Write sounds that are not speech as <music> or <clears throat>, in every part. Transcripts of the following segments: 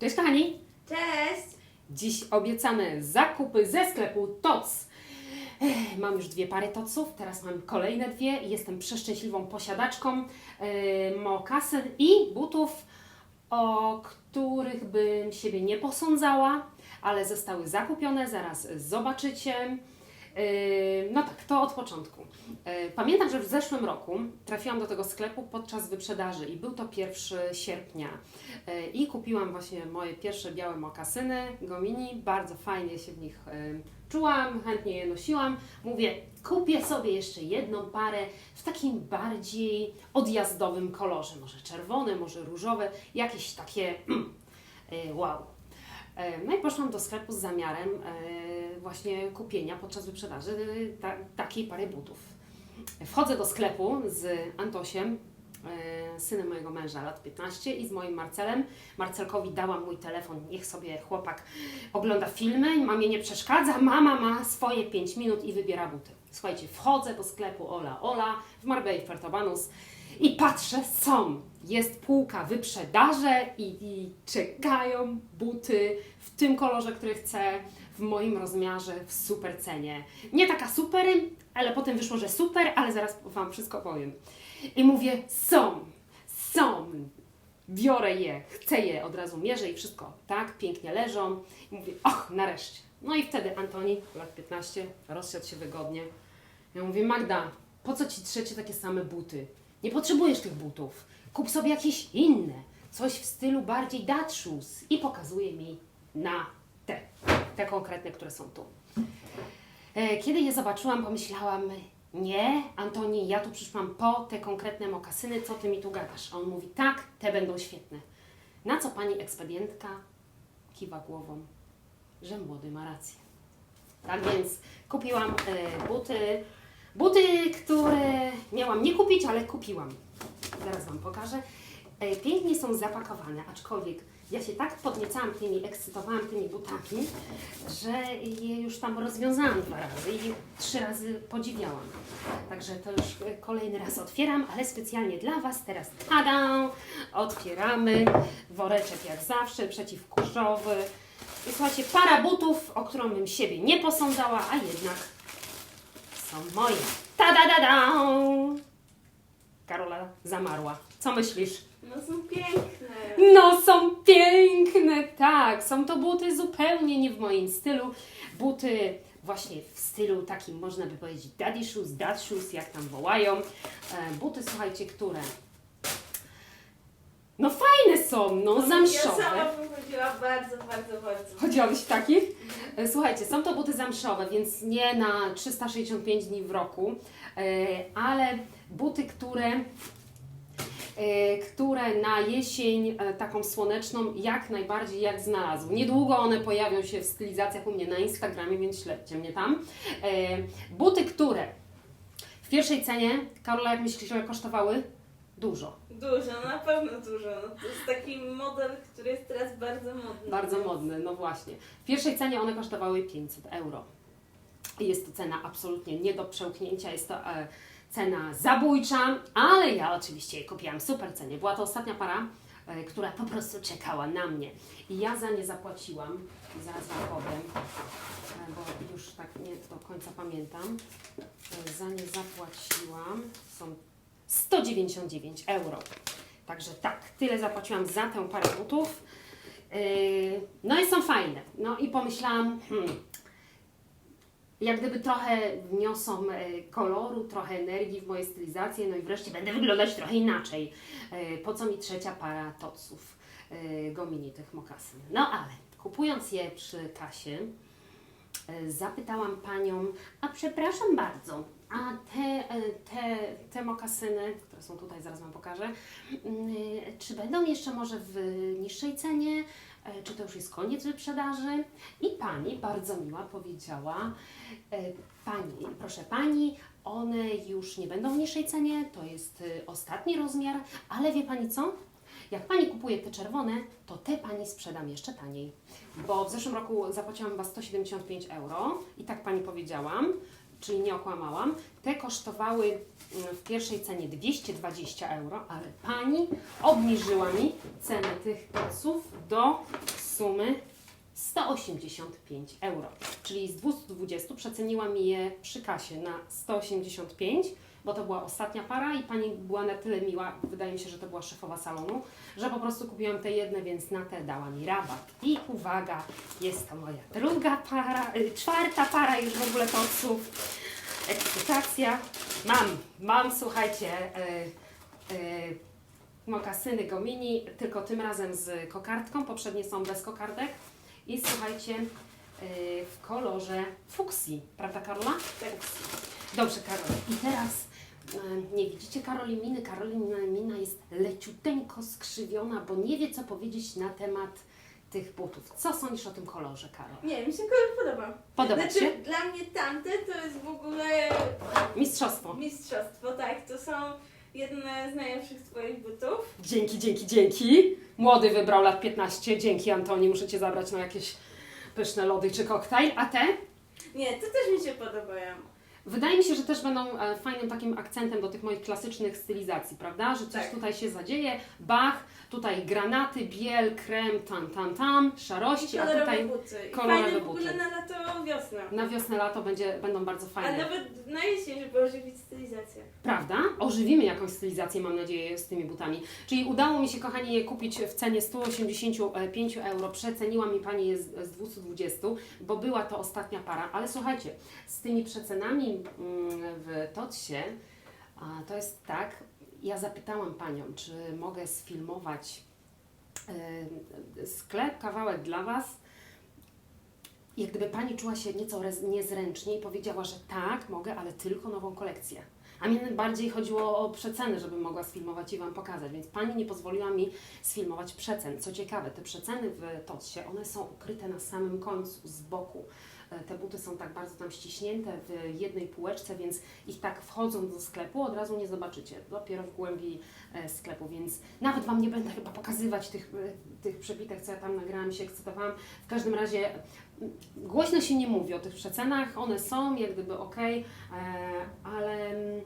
Cześć kochani! Cześć! Dziś obiecane zakupy ze sklepu TOC. Ech, Mam już dwie pary toców, teraz mam kolejne dwie i jestem przeszczęśliwą posiadaczką e, mokasyn i butów, o których bym siebie nie posądzała, ale zostały zakupione, zaraz zobaczycie. E, No tak, to od początku. E, Pamiętam, że w zeszłym roku trafiłam do tego sklepu podczas wyprzedaży i był to 1 sierpnia. E, I kupiłam właśnie moje pierwsze białe mokasyny Gomini. Bardzo fajnie się w nich czułam, chętnie je nosiłam. Mówię, kupię sobie jeszcze jedną parę w takim bardziej odjazdowym kolorze. Może czerwone, może różowe, jakieś takie <clears throat> wow. No i poszłam do sklepu z zamiarem właśnie kupienia podczas wyprzedaży e, ta, takiej pary butów. Wchodzę do sklepu z Antosiem, e, synem mojego męża, lat 15 i z moim Marcelem. Marcelkowi dałam mój telefon, niech sobie chłopak ogląda filmy, mamie nie przeszkadza, mama ma swoje 5 minut i wybiera buty. Słuchajcie, wchodzę do sklepu Ola Ola w Marbella Fertobanus i patrzę, są, jest półka wyprzedaże i, i czekają buty w tym kolorze, który chcę, w moim rozmiarze, w super cenie. Nie taka super, ale potem wyszło, że super, ale zaraz Wam wszystko powiem. I mówię, są, są, biorę je, chcę je, od razu mierzę i wszystko, tak, pięknie leżą. I mówię, och, nareszcie. No i wtedy Antoni, lat 15, rozsiadł się wygodnie. Ja mówię, Magda, po co Ci trzecie takie same buty? Nie potrzebujesz tych butów. Kup sobie jakieś inne. Coś w stylu bardziej dad shoes. I pokazuje mi na te, te konkretne, które są tu. E, Kiedy je zobaczyłam, pomyślałam, nie, Antoni, ja tu przyszłam po te konkretne mokasyny, co ty mi tu gadasz? A on mówi, tak, te będą świetne. Na co pani ekspedientka kiwa głową, że młody ma rację. Tak więc kupiłam e, buty, buty, które miałam nie kupić, ale kupiłam. Zaraz Wam pokażę. E, pięknie są zapakowane, aczkolwiek ja się tak podniecałam tymi, ekscytowałam tymi butami, że je już tam rozwiązałam dwa razy i trzy razy podziwiałam. Także to już e, kolejny raz otwieram, ale specjalnie dla Was teraz tada! Otwieramy woreczek jak zawsze, przeciwkurzowy. I słuchajcie, para butów, o którą bym siebie nie posądzała, a jednak są moje. Tada da da! Karola zamarła. Co myślisz? No są piękne. No, są piękne, tak. Są to buty zupełnie nie w moim stylu. Buty właśnie w stylu takim, można by powiedzieć, daddy shoes, dad shoes, jak tam wołają. E, buty, słuchajcie, które. No fajne są, no Ja zamszowe. sama chodziła bardzo, bardzo, bardzo. Chodziłabyś w takich? E, Słuchajcie, są to buty zamszowe, więc nie na 365 dni w roku, e, ale buty, które, e, które na jesień taką słoneczną jak najbardziej jak znalazł. Niedługo one pojawią się w stylizacjach u mnie na Instagramie, więc śledźcie mnie tam. Buty, które w pierwszej cenie, Karola, jak myślisz, że kosztowały? Dużo. Dużo, na pewno dużo. No, to jest taki model, który jest teraz bardzo modny. Bardzo modny, no właśnie. W pierwszej cenie one kosztowały 500 euro. Jest to cena absolutnie nie do przełknięcia, jest to e, cena zabójcza, ale ja oczywiście je kupiłam w super cenie. Była to ostatnia para, e, która po prostu czekała na mnie. I ja za nie zapłaciłam, zaraz Wam powiem, e, bo już tak nie do końca pamiętam. E, za nie zapłaciłam, są 199 euro. Także tak, tyle zapłaciłam za tę parę butów. Yy, No i są fajne. No i pomyślałam, hmm, jak gdyby trochę wniosą e, koloru, trochę energii w moje stylizacje, no i wreszcie będę wyglądać trochę inaczej. E, Po co mi trzecia para toców e, gomini tych mokasyn? No ale kupując je przy kasie, zapytałam panią, a przepraszam bardzo, a te, e, te, te mokasyny, które są tutaj, zaraz Wam pokażę, mm, czy będą jeszcze może w niższej cenie? E, Czy to już jest koniec wyprzedaży? I pani, bardzo miła, powiedziała, e, pani, proszę pani, one już nie będą w niższej cenie, to jest e, ostatni rozmiar, ale wie pani co? Jak pani kupuje te czerwone, to te pani sprzedam jeszcze taniej. Bo w zeszłym roku zapłaciłam chyba 175 euro i tak pani powiedziałam, czyli nie okłamałam. Te kosztowały mm, w pierwszej cenie 220 euro, ale pani obniżyła mi cenę tych toców do sumy 185 euro. Czyli z 220 przeceniła mi je przy kasie na 185, bo to była ostatnia para i pani była na tyle miła, wydaje mi się, że to była szefowa salonu, że po prostu kupiłam te jedne, więc na te dała mi rabat. I uwaga, jest to moja druga para, y, czwarta para już w ogóle torców. Ekscytacja. Mam, mam, słuchajcie, y, y, mokasyny Gomini, tylko tym razem z kokardką, poprzednie są bez kokardek. I słuchajcie, y, w kolorze fuksji, prawda Karola? Tak. Dobrze, Karol. I teraz nie widzicie Karoli miny. Karolina mina jest leciuteńko skrzywiona, bo nie wie, co powiedzieć na temat tych butów. Co sądzisz o tym kolorze, Karol? Nie, mi się kolor podoba. Podoba znaczy, się? dla mnie tamte to jest w ogóle Mistrzostwo. mistrzostwo, tak. To są jedne z najlepszych Twoich butów. Dzięki, dzięki, dzięki. Młody wybrał lat 15. Dzięki, Antoni. Muszę Cię zabrać na jakieś pyszne lody czy koktajl. A te? Nie, to też mi się podobają. Wydaje mi się, że też będą e, fajnym takim akcentem do tych moich klasycznych stylizacji, prawda? Że coś Tak. tutaj się zadzieje, bach, tutaj granaty, biel, krem, tam, tam, tam, I szarości, a tutaj buty. Kolorowe fajne w ogóle buty. na lato, wiosnę. na wiosnę, lato będzie, będą bardzo A fajne. nawet na jesień, żeby ożywić stylizację. Prawda? Ożywimy jakąś stylizację, mam nadzieję, z tymi butami. Czyli udało mi się, kochani, je kupić w cenie 185 euro. Przeceniła mi Pani je z 220, bo była to ostatnia para. Ale słuchajcie, z tymi przecenami w Totsie to jest tak, ja zapytałam Panią, czy mogę sfilmować y, sklep, kawałek dla Was. Jak gdyby Pani czuła się nieco niezręcznie i powiedziała, że tak, mogę, ale tylko nową kolekcję. A mnie bardziej chodziło o przeceny, żebym mogła sfilmować i Wam pokazać, więc Pani nie pozwoliła mi sfilmować przecen. Co ciekawe, te przeceny w Totsie, one są ukryte na samym końcu, z boku. E, Te buty są tak bardzo tam ściśnięte w jednej półeczce, więc ich tak wchodząc do sklepu od razu nie zobaczycie. Dopiero w głębi e, sklepu, więc nawet Wam nie będę chyba pokazywać tych, e, tych przebitek, co ja tam nagrałam, się ekscytowałam. W każdym razie głośno się nie mówi o tych przecenach, one są jak gdyby ok, e, ale mm,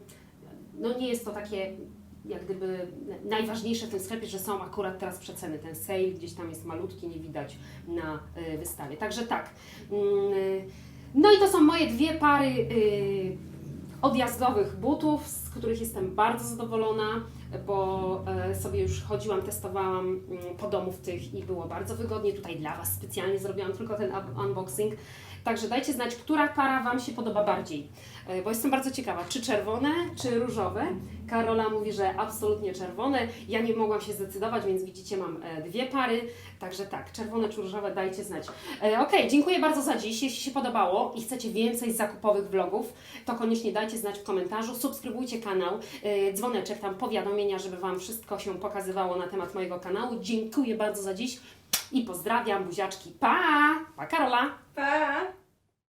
no nie jest to takie jak gdyby najważniejsze w tym sklepie, że są akurat teraz przeceny. Ten sale gdzieś tam jest malutki, nie widać na y, wystawie. Także tak. Mm, No i to są moje dwie pary y, odjazdowych butów, z których jestem bardzo zadowolona, bo e, sobie już chodziłam, testowałam mm, po domu tych i było bardzo wygodnie. Tutaj dla Was specjalnie zrobiłam tylko ten un- unboxing. Także dajcie znać, która para Wam się podoba bardziej, E, bo jestem bardzo ciekawa, czy czerwone, czy różowe. Karola mówi, że absolutnie czerwone. Ja nie mogłam się zdecydować, więc widzicie, mam e, dwie pary. Także tak, czerwone czy różowe, dajcie znać. E, Okej, dziękuję bardzo za dziś. Jeśli się podobało i chcecie więcej zakupowych vlogów, to koniecznie dajcie znać w komentarzu. Subskrybujcie kanał, dzwoneczek, tam powiadomienia, żeby Wam wszystko się pokazywało na temat mojego kanału. Dziękuję bardzo za dziś i pozdrawiam, buziaczki. Pa! Pa Karola! Pa!